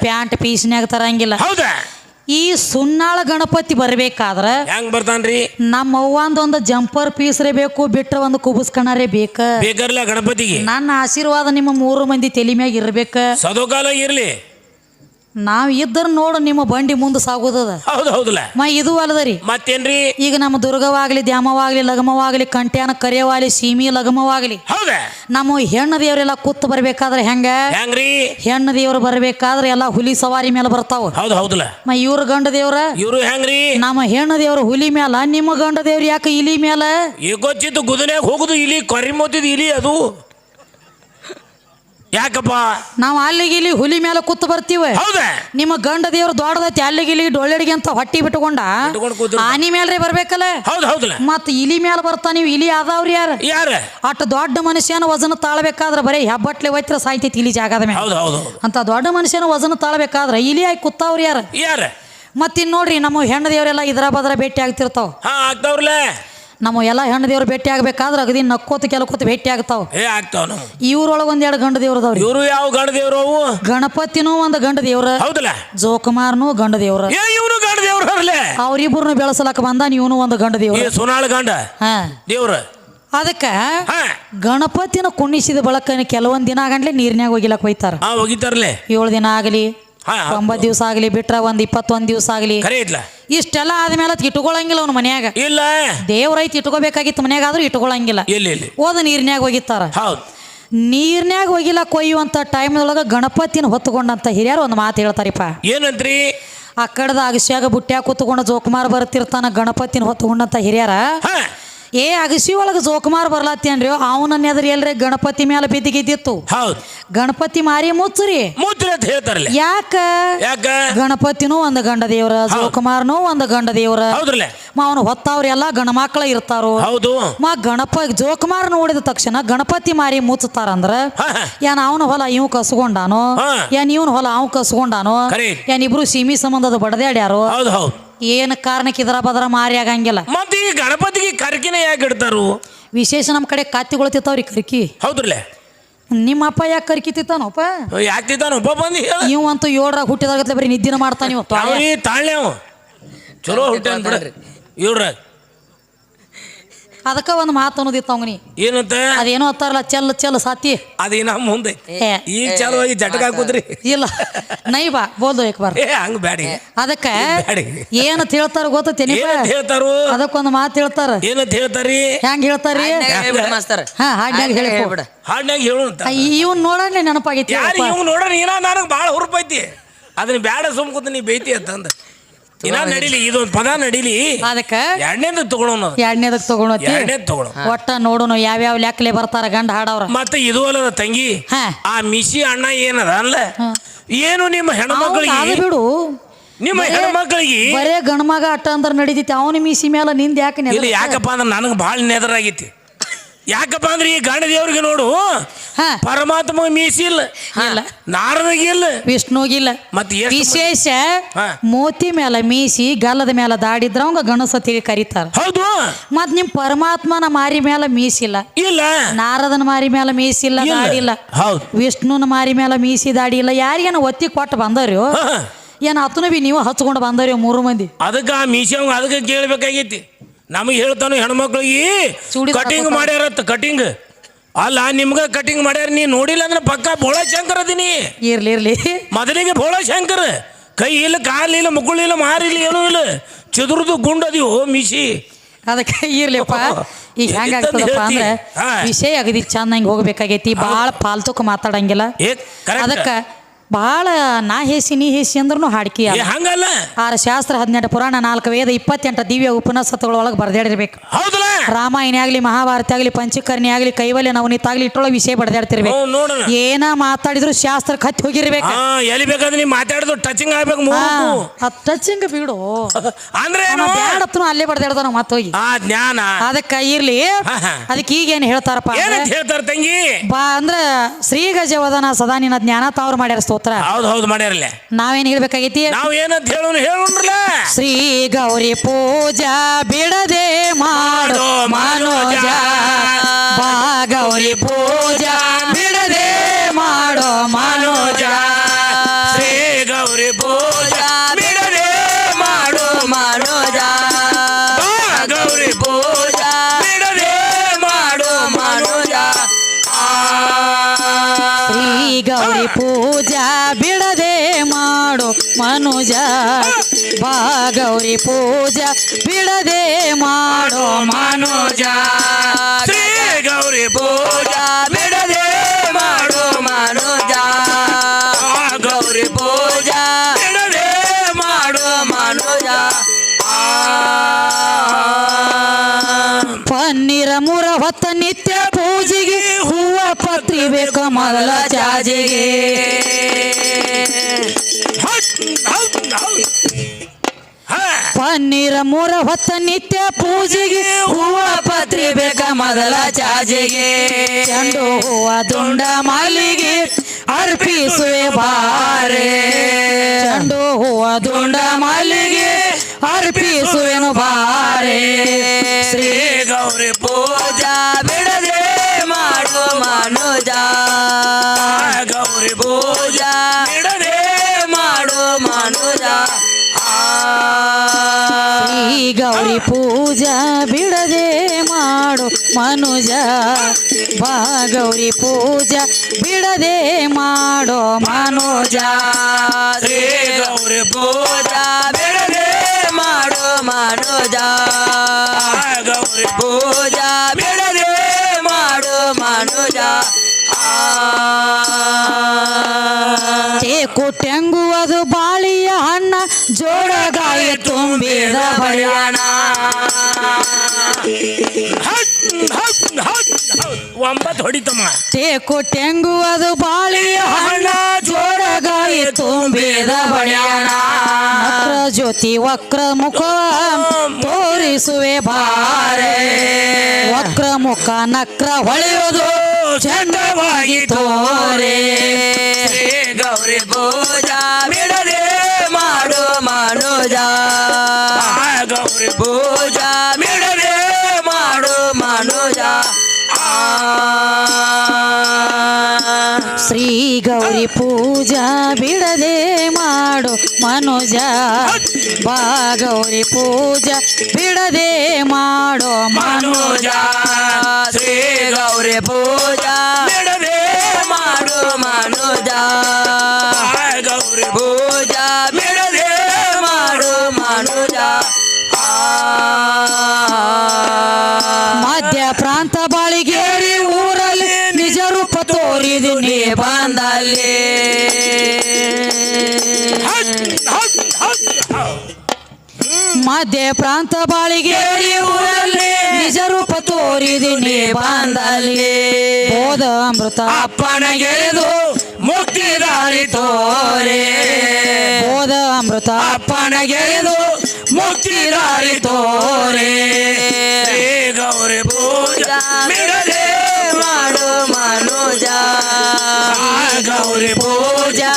ಪ್ಯಾಂಟ್ ಪೀಸ್ನ್ಯಾಗ ತರಂಗಿಲ್ಲ. ಹೌದಾ? ಈ ಸುನ್ನಾಳ ಗಣಪತಿ ಬರ್ಬೇಕಾದ್ರ ಹೆಂಗ್ ಬರ್ತಾನ್ರಿ? ನಮ್ಮ ಅವ್ವಂದೊಂದು ಜಂಪರ್ ಪೀಸ್ರೇ ಬೇಕು ಬಿಟ್ರೆ ಒಂದು ಕುಬುಸ್ಕಣರೇ ಬೇಕ. ಬೇಕಲ್ಲ ಗಣಪತಿಗೆ? ನನ್ನ ಆಶೀರ್ವಾದ ನಿಮ್ಮ ಮೂರು ಮಂದಿ ತಲೆ ಮ್ಯಾಗ ಇರ್ಬೇಕ. ಸದೋಕಾಲ ಇರ್ಲಿ. ನಾವ್ ಇದ್ದರು ನೋಡು ನಿಮ್ಮ ಬಂಡಿ ಮುಂದೆ ಸಾಗೋದದ. ಹೌದು ಹೌದಲ್ಲ ಮ ಇದು ಅಲ್ಲದರಿ ಮತ್ತೇನ್ರಿ? ಈಗ ನಮ್ಮ ದುರ್ಗವಾಗ್ಲಿ ದ್ಯಾಮವಾಗ್ಲಿ ಲಗಮವಾಗ್ಲಿ ಕಂಟ್ಯಾನ ಕರೆಯವಾಗ್ಲಿ ಸೀಮಿ ಲಗಮವಾಗ್ಲಿ. ಹೌದಾ. ನಮ್ಮ ಹೆಣ್ಣು ದೇವರೆಲ್ಲ ಕೂತ್ ಬರ್ಬೇಕಾದ್ರೆ ಹೆಂಗ? ಹೆಂಗ್ರಿ? ಹೆಣ್ಣ ದೇವ್ರು ಬರ್ಬೇಕಾದ್ರೆ ಎಲ್ಲ ಹುಲಿ ಸವಾರಿ ಮೇಲೆ ಬರ್ತಾವ. ಹೌದು ಹೌದಲ್ಲ ಮ ಇವ್ರ ಗಂಡ ದೇವ್ರ? ಇವ್ರು ಹೆಂಗ್ರಿ? ನಮ್ಮ ಹೆಣ್ಣು ದೇವ್ರ ಹುಲಿ ಮ್ಯಾಲ ನಿಮ್ಮ ಗಂಡ ದೇವ್ರ ಯಾಕೆ ಇಲಿ ಮ್ಯಾಲ? ಏಕೋಚಿತ್ತು ಗುದನ್ಯಾಗ ಹೋಗುದು ಇಲಿ ಕರಿ ಮೋತಿದ್ ಇಲಿ ಅದು. ಯಾಕಪ್ಪ? ನಾವು ಅಲ್ಲಿಗೆ ಇಲ್ಲಿ ಹುಲಿ ಮೇಲೆ ಕೂತ್ ಬರ್ತೀವ. ಹೌದಾ? ನಿಮ್ಮ ಗಂಡ ದೇವ್ರ ದೊಡ್ಡದೈತಿ ಅಲ್ಲಿಗೆ ಇಲ್ಲಿ ಡೊಳ್ಳಡಿಗೆ ಅಂತ ಹೊಟ್ಟಿ ಬಿಟ್ಕೊಂಡ. ಮೇಲೆ ಆನಿ ಮೇಲ್ರಿ ಬರ್ಬೇಕಲ್ಲ? ಹೌದು ಹೌದಲ್ಲ ಮತ್ ಇಲಿ ಮೇಲೆ ಬರ್ತಾ ನೀವು ಇಲಿ ಆದಾವ್ರಿ ಯಾರ? ಯಾರ? ಅಟ್ ದೊಡ್ಡ ಮನುಷ್ಯನ ವಜನ ತಾಳ್ಬೇಕಾದ್ರೆ ಬರೀ ಹೆಬ್ಬಟ್ಲೆ ಒಯ್ತ್ರ ಸಾಯ್ತೈತಿ ಇಲಿ ಜಾಗದ ಮೇಲೆ ಹೌದು ಹೌದು ಹೌದು. ಅಂತ ದೊಡ್ಡ ಮನುಷ್ಯನ ವಜನ ತಾಳ್ಬೇಕಾದ್ರೆ ಇಲಿ ಆಗಿ ಕೂತಾವ್ರಿ ಯಾರ? ಯಾರ? ಮತ್ ಇನ್ ನೋಡ್ರಿ ನಮ್ಮ ಹೆಣ್ಣು ದೇವರೆಲ್ಲ ಇದ್ರ ಬದ್ರ ಭೇಟಿ ಆಗ್ತಿರ್ತಾವ. ಹಾ ಆಗ್ತಾವ್ರಲ್ಲ ನಮ್ಮ ಎಲ್ಲ ಹೆಣ್ಣು ದೇವ್ರು ಭೇಟಿ ಆಗ್ಬೇಕಾದ್ರೆ ಅಗದಿ ನಕ್ಕೋತ ಕೆಲಕೋತ ಭೇಟಿ ಆಗ್ತಾವ. ಏ ಆಗ್ತಾವ ನಾವು ಇವ್ರೊಳಗೆ ಒಂದೆರಡು ಗಂಡ ದೇವ್ರದವ್ರಿ ಇವರು ಯಾವ ಗಂಡ ದೇವ್ರು ಅವು? ಗಣಪತಿನೂ ಒಂದು ಗಂಡ ದೇವ್ರ ಹೌದಲ್ಲ? ಜೋಕುಮಾರ್ನು ಗಂಡ ದೇವ್ರ. ಏ ಇವ್ರು ಗಂಡ ದೇವ್ರು ಅವ್ರಿಬ್ರನ್ನು ಬೆಳೆಸಲಕ್ಕ ಬಂದ ಇವನು ಒಂದು ಗಂಡ ಈ ದೇವ್ರ ಸುನಾಳ ಗಂಡ? ಹಾ. ದೇವ್ರ? ಅದಕ್ಕ ಹಾ. ಗಣಪತಿನ ಕುಣಿಸಿದ ಬಳಕ ಕೆಲವೊಂದ್ ದಿನ ಆಗಂಡ್ಲೆ ನೀರಿನ್ಯಾಗ ಹೋಗಿಲಕ್ ಹೋಯ್ತಾರ. ಆ ಏಳು ದಿನ ಆಗಲಿ. ಒಂಬತ್ತು ದಿವಸ ಆಗಲಿ ಬಿಟ್ರ ಒಂದ್ ಇಪ್ಪತ್ತೊಂದ್ ದಿವಸ ಆಗಲಿ. ಇದ್ಲ. ಇಷ್ಟೆಲ್ಲ ಆದ್ಮೇಲೆ ಅದ್ ಇಟ್ಕೊಳಂಗಿಲ್ಲ ಅವ್ನ ಮನ್ಯಾಗ. ಇಲ್ಲ. ದೇವ್ರೈತಿ ಇಟ್ಕೋಬೇಕಾಗಿತ್ತು ಮನ್ಯಾಗ ಆದ್ರೂ ಇಟ್ಕೊಳಂಗಿಲ್ಲ. ಇಲ್ಲಿ ಇಲ್ಲಿ ಓದ ನೀರ್ನ್ಯಾಗ ಹೋಗಿತ್ತಾರ. ಹೌದು. ನೀರ್ನ್ಯಾಗ ಹೋಗಿಲ್ಲ ಕೊಯ್ಯುವಂತ ಟೈಮ್ದೊಳಗ ಗಣಪತಿನ ಹೊತ್ತುಕೊಂಡಂತ ಹಿರಿಯರು ಒಂದು ಮಾತು ಹೇಳ್ತಾರಿಪ್ಪ. ಏನಂತ್ರಿ? ಆ ಕಡದ ಅಗಸ್ಯಾಗ ಬುಟ್ಟ್ಯಾಗ ಕೂತ್ಕೊಂಡು ಜೋಕುಮಾರ್ ಬರ್ತಿರ್ತಾನ ಗಣಪತಿನ ಹೊತ್ತುಕೊಂಡಂತ ಹಿರಿಯರ. ಏ ಅಗಸಿ ಒಳಗೆ ಜೋಕುಮಾರ್ ಬರ್ಲಾತ್ತೇನ್ರಿ ಅವನ ಎದ್ರಿ ಎಲ್ರಿ ಗಣಪತಿ ಮೇಲೆ ಬಿದ್ದಿಗಿದ್ದಿತ್ತು. ಹೌದು. ಗಣಪತಿ ಮಾರಿ ಮುಚ್ಚರಿ. ಮುಚ್ಚ್ರಿ ಅಂತ ಹೇಳ್ತಾರಲ್ಲ. ಯಾಕ? ಯಾಕ? ಗಣಪತಿನೂ ಒಂದು ಗಂಡ ದೇವ್ರ ಜೋಕುಮಾರ್ನು ಒಂದು ಗಂಡ ದೇವ್ರ. ಹೌದ್ರಲ್ಲ. ಅವನು ಹೊತ್ತವ್ರೆಲ್ಲ ಗಣ ಮಕ್ಕಳ ಇರ್ತಾರು. ಹೌದು. ಮಾ ಗಣಪ ಜೋಕುಮಾರ್ ನೋಡಿದ ತಕ್ಷಣ ಗಣಪತಿ ಮಾರಿ ಮುಚ್ಚತಾರಂದ್ರ. ಏನ್ ಅವನ ಹೊಲ ಇವ್ ಕಸ್ಕೊಂಡಾನೋ. ಏನ್ ಇವನ್ ಹೊಲ ಅವ್ ಕಸ್ಕೊಂಡಾನೋ. ಏನ್ ಇಬ್ರು ಸೀಮಿ ಸಂಬಂಧದ ಬಡದ್ಯಾಡ್ಯಾರು? ಹೌದು ಹೌದು. ಏನ್ ಕಾರಣಕ್ಕೆ ಇದರ ಬದರ ಮಾರಿ ಆಗಂಗಿಲ್ಲ. ಮತ್ತೆ ಈ ಗಣಪತಿಗೆ ಕರ್ಕಿನ ಯಾಕೆ ಇಡ್ತಾರು? ವಿಶೇಷ ನಮ್ಮ ಕಡೆ ಕಾತಿಗೊಳ್ತಿರ್ತಾವ್ರಿ ಕರ್ಕಿ. ಹೌದ್ರಲ್ಲ? ನಿಮ್ಮ ಅಪ್ಪ ಯಾಕೆ ಕರ್ಕಿ ತಿತ್ತಾನಪ್ಪ ಯಾಕೆ ಒಬ್ಬ ಬಂದು ಹೇಳ. ಇವ್ ಅಂತೂ ಏಳ್ರಾಗ ಹುಟ್ಟಿದಾಗತ್ಲೆ ಬರೀ ನಿದ್ದಿನ ಮಾಡ್ತಾನೆ ನೀವು ತಾಳೆ ಅವ. ಚಲೋ ಹುಟ್ಟಿ ಬಿಡ್ರಿ ಇವ್ರ ಅದಕ್ಕ ಒಂದು ಮಾತು ಅನ್ನೋದಿತ್ತು ಅವನಿ ಏನಂತ? ಅದೇನೋ ಅತ್ತಾರಲ್ಲ ಚೆಲ್ಲ ಚೆಲ್ಲ ಸಾತಿ. ಅದೇನ ಮುಂದೆ. ಈ ಚಲ ಹೋಗಿ ಈ ಜಟಕ ಹಾಕುದ್ರಿ. ಇಲ್ಲ. ನೈ ಬಾ ಬೋದು ಏಕ್ ಬಾರ ಏ ಹಂಗ ಬ್ಯಾಡಿ. ಅದಕ್ಕ ಏನ ತಿಳ್ತಾರ ಹೇಳ್ತಾರ ತೆನಿ ಏನಂತ ಹೇಳ್ತಾರು? ಅದಕ್ಕೊಂದು ಮಾತು ಹೇಳ್ತಾರ. ಏನಂತ ಹೇಳ್ತಾರಿ? ಹೆಂಗ್ ಹೇಳ್ತಾರಿ? ಮಾಸ್ತರ್. ಹಾ ಹಾಡ್ಯಾಗ ಹೇಳಿ ಹೇಳ್ಬಿಡ. ಹಾಡ್ನಾಗ ಹೇಳು ಇವನ್ ನೋಡಣ್ಣ ನೆನಪಾಗೈತಿ ಯಾರು ಇವ್ ನೋಡ್ರಿ ಏನ ನನಗೆ ಭಾಳ ಹುರುಪೈತಿ. ಅದನ್ನ ಬ್ಯಾಡ ಸುಮ್ ಕೂತ ನೀ ಬೈತಿ ಅಂತಂದ. ಇನ್ನ ನಡಿಲಿ ಇದೊಂದು ಪದ ನಡಿಲಿ. ಅದಕ್ಕ ಎರಡನೇದು ತಗೊಳೋಣ ಎರಡನೇದಕ್ ತಗೊಂಡತಿ ಎರಡನೇದು ತಗೊಳೋ. ಒಟ್ಟ ಯಾವ ಯಾವ್ಯಾವ ಲೆಕ್ಕಲೆ ಬರ್ತಾರ ಗಂಡ ಹಾಡವ್ರ. ಮತ್ತೆ ಇದು ಅಲ್ಲದ ತಂಗಿ ಹಾ. ಆ ಮಿಸಿ ಅಣ್ಣ ಏನದ ಅಲ್ಲ ಏನು ನಿಮ್ಮ ಅದು ಹೆಣ್ಮಕ್ಳಿಗೆ ಬಿಡು. ನಿಮ್ಮ ಹೆಣ್ಮಕ್ಳಿಗೆ? ಬರೇ ಗಣಮಗ ಅಟ್ಟ ಅಂದ್ರ ನಡೀತಿ ಅವನ ಮೀಸಿ ಮೇಲೆ ನಿಂದ ಯಾಕೆ ನೆಲ ಇಲ್ಲಿ ಯಾಕಪ್ಪ ಅಂದ್ರೆ ನನಗೆ ಭಾಳ ನೆದರಾಗೈತಿ. ಯಾಕಪ್ಪ ಅಂದ್ರೆ ಈ ಗಂಡ ದೇವ್ರಿಗೆ ನೋಡು ಹಾ. ಪರಮಾತ್ಮ ಮೀಸಿಲ್ಲ ಇಲ್ಲ. ನಾರದಗಿಲ್ಲ ವಿಷ್ಣುಗಿಲ್ಲ ಮತ್ತೆ ಎಷ್ಟು ವಿಶೇಷ ಹಾ. ಮೋತಿ ಮೇಲ ಮೀಸಿ ಗಲ್ಲದ ಮೇಲೆ ದಾಡಿದ್ರ ಅವಂಗ ಗಣಸತಿಗೆ ಕರೀತಾರ. ಹೌದು. ಮತ್ ನಿಮ್ ಪರಮಾತ್ಮನ ಮಾರಿ ಮೇಲೆ ಮೀಸಿಲ್ಲ ಇಲ್ಲ. ನಾರದನ ಮಾರಿ ಮೇಲೆ ಮೀಸಿಲ್ಲ ಇಲ್ಲ. ದಾಡಿಲ್ಲ ಹೌದು. ವಿಷ್ಣುನ ಮಾರಿ ಮೇಲೆ ಮೀಸಿ ದಾಡಿ ಇಲ್ಲ. ಯಾರಿಗೇನ ಒತ್ತಿ ಕೊಟ್ಟು ಬಂದವ್ರು ಹಾ. ಏನ್ ಅತನ ಬಿ ನೀವು ಹಚ್ಕೊಂಡು ಬಂದವ್ರಿ ಮೂರು ಮಂದಿ. ಅದಕ್ಕೆ ಆ ಮೀಸಂಗ್ ಅದಕ್ಕೆ ಕೇಳ್ಬೇಕಾಗೈತಿ. ನಮಗೆ ಹೇಳ್ತಾನು ಹೆಣ್ಮಕ್ಳಿಗೆ ಚೂಡಿ ಕಟಿಂಗ್. ಮಾಡ್ಯಾರತ್ತ ಕಟಿಂಗ್ ಅಲ್ಲ ನಿಮ್ಗ ಕಟಿಂಗ್ ಮಾಡ್ಯಾರ ನೀ ನೋಡಿಲ್ಲ ಅಂದ್ರೆ ಪಕ್ಕ ಬೋಳ ಶಂಕರ್ ಅದೀನಿ ಇರ್ಲಿ ಇರ್ಲಿ. ಮೊದಲಿಗೆ ಬೋಳ ಶಂಕರ್ ಕೈ ಇಲ್ಲ ಕಾಲಿಲ್ಲ ಮುಗುಳಿಲ್ಲ ಮಾರಿಲ್ಲ ಏನೂ ಇಲ್ಲ. ಚದುರ್ದು ಓ ಮಿಸಿ ಅದಕ್ಕೆ ಇರ್ಲಿಪ್ಪ. ಈಗ ಹೆಂಗಾಗ್ತದಪ್ಪ ಅಂದ್ರೆ ವಿಷಯ ಅಗದಿ ಚಂದ ಹಂಗೆ ಹೋಗ್ಬೇಕಾಗೈತಿ. ಭಾಳ ಪಾಲ್ತುಕ್ ಮಾತಾಡಂಗಿಲ್ಲ. ಅದಕ್ಕ ಭಾಳ ನಾ ಹೇಸಿ ನೀ ಹೇಸಿ ಅಂದ್ರೂ ಹಾಡ್ಕಿ ಏ ಹಂಗಲ್ಲ. ಆರ ಶಾಸ್ತ್ರ ಹದಿನೆಂಟು ಪುರಾಣ ನಾಲ್ಕು ವೇದ ಇಪ್ಪತ್ತೆಂಟು ದಿವ್ಯ ಉಪನ್ಯಾಸಗಳೊಳಗೆ ಬರ್ದಾಡಿರ್ಬೇಕು. ಹೌದಲ್ಲ? ರಾಮಾಯಣ ಆಗಲಿ ಮಹಾಭಾರತ ಆಗಲಿ ಪಂಚಕರ್ಣಿ ಆಗಲಿ ಕೈವಲ್ಯ ನವನೀತ ಆಗಲಿ ಇಟ್ಟೊಳಗೆ ವಿಷಯ ಬಡ್ದಾಡ್ತಿರ್ಬೇಕು ನೋಡೋಣ. ಏನ ಮಾತಾಡಿದ್ರು ಶಾಸ್ತ್ರ ಕತ್ತಿ ಹೋಗಿರ್ಬೇಕು. ಹಾ ಎಲ್ಲಿ ಬೇಕಾದ್ರೆ ನೀ ಮಾತಾಡಿದ್ರು ಟಚಿಂಗ್ ಆಗ್ಬೇಕು ಮೂಗು ಟಚಿಂಗ್ ಬಿಡು. ಅಂದ್ರೆ ಏನು? ಬ್ಯಾಡತ್ನು ಅಲ್ಲೇ ಬಡ್ದಾಡ್ದಾನ ಮತ್ತೆ ಹೋಗಿ. ಆ ಜ್ಞಾನ. ಅದಕ್ಕೆ ಇರ್ಲಿ. ಹಾ, ಹಾ. ಅದಕ್ಕೆ ಈಗೇನು ಹೇಳ್ತಾರಪ್ಪ ಅಂದ್ರೆ, ಏನಂತ ಹೇಳ್ತಾರ ತಂಗಿ? ಬಾ ಅಂದ್ರ ಶ್ರೀ ಗಜವದನ ಸದಾ ನಿನ್ನ ಜ್ಞಾನ ತಾವ್ರು ಮಾಡ್ಯಾರ ಸ್ತೋತ್ರ. ಹೌದು ಹೌದು ಮಾಡ್ಯಾರಲ್ಲ. ನಾವೇನ್ ಹೇಳ್ಬೇಕಾಗೈತಿ? ನಾವ್ ಏನಂತ ಹೇಳೋಣ್ರಲ್ಲ ಶ್ರೀ ಗೌರಿ ಪೂಜಾ ಬಿಡದೆ ಮಾಡು ಮನೋಜ. ಬಾ ಗೌರಿ ಪೂಜಾ ಬಿಡದೆ ಮಾಡೋ ಮನೋಜ. ಗೌರಿ ಪೂಜಾ ಬಿಡದೆ ಮಾಡೋ ಮನೋಜ ಶ್ರೀ ಗೌರಿ ಪೂಜಾ ಬಿಡದೆ ಮಾಡೋ ಮನೋಜ ಗೌರಿ ಪೂಜಾ ಬಿಡದೆ ಮಾಡೋ ಮನೋಜ ಪನ್ನೀರ ಮೂರ ಹೊತ್ತ ನಿತ್ಯ ಪೂಜೆಗೆ ಹೂವ ಪತ್ರಿ ಬೇಕು ಮೊದಲ ಚಾಜಿಗೆ ಹಟ್, ಹಟ್, ಹಟ್. ಹಾ. ಪನ್ನೀರ ಮೂರ ಹೊತ್ತ ನಿತ್ಯ ಪೂಜೆಗೆ, ಹೂವ ಪತ್ರಿ ಬೇಕ ಮೊದಲ ಚಾಜಿಗೆ. ಚೆಂಡು ಹೂವ ದುಂಡ ಮಾಲಿಗೆ ಅರ್ಪಿಸುವೆ ಬಾರೆ. ಚೆಂಡು ಹೂವ ದುಂಡ ಮಾಲಿಗೆ ಅರ್ಪಿಸುವೆನು ಬಾರೆ. ಶ್ರೀ ಗೌರಿ ಪೂಜಾ ಬಿಡದೆ ಮಾಡು ಮನುಜ. ಗೌರಿ ಪೂಜಾ ಗೌರಿ ಪೂಜಾ ಬಿಡದೆ ಮಾಡು ಮನುಜ. ಬಾ ಗೌರಿ ಪೂಜಾ ಬಿಡದೆ ಮಾಡೋ ಮನುಜ. ಶ್ರೀ ಗೌರಿ ಪೂಜಾ ಹಟ್. ಒಂಬತ್ತು ಹೊಡಿತಮ್ಮ. ತೇಕು ಟೆಂಗು ಅದು ಬಾಳಿ ಹಣ್ಣ ಜೋಡಗಾಯ ತುಂಬಿದ ಬಳಿಯಣ ವಕ್ರ ಜ್ಯೋತಿ ವಕ್ರ ಮುಖ ತೋರಿಸುವೆ ಬಾರೆ ವಕ್ರ ಮುಖ ನಕ್ರ ಹೊಳೆಯೋದು ಚಂದವಾಗಿ ತೋರೆ. ಗೌರಿ ಪೂಜಾ ಬಿಡದೆ ಗೌರಿ ಪೂಜಾ ಬಿಡದೆ ಮಾಡು ಮನುಜ. ಬಾ ಪೂಜಾ ಬಿಡದೆ ಮಾಡೋ ಮನುಜ. ಶ್ರೀ ಗೌರಿ ಪೂಜಾ ಬಿಡದೆ ಮಾಡು ಮನೋಜ. ಬಂದಲ್ಲಿ. ಮಧ್ಯ ಪ್ರಾಂತ ಬಾಳಿಗೆ ಊರಲ್ಲಿ ನಿಜ ರೂಪ ತೋರಿದಿನಿ ಬಂದಲ್ಲಿ. ಹೋದ ಅಮೃತ ಅಪ್ಪನ ಗೆಳೆದು ಮುಕ್ತಿ ದಾರಿ ತೋರೆ. ಹೋದ ಅಮೃತ ಅಪ್ಪನ ಗೆಳೆದು ಮುಕ್ತಿ ದಾರಿ ತೋರೆ ಗೌರಿ ಪೂಜಾ ಗೌರಿ ಪೂಜಾ.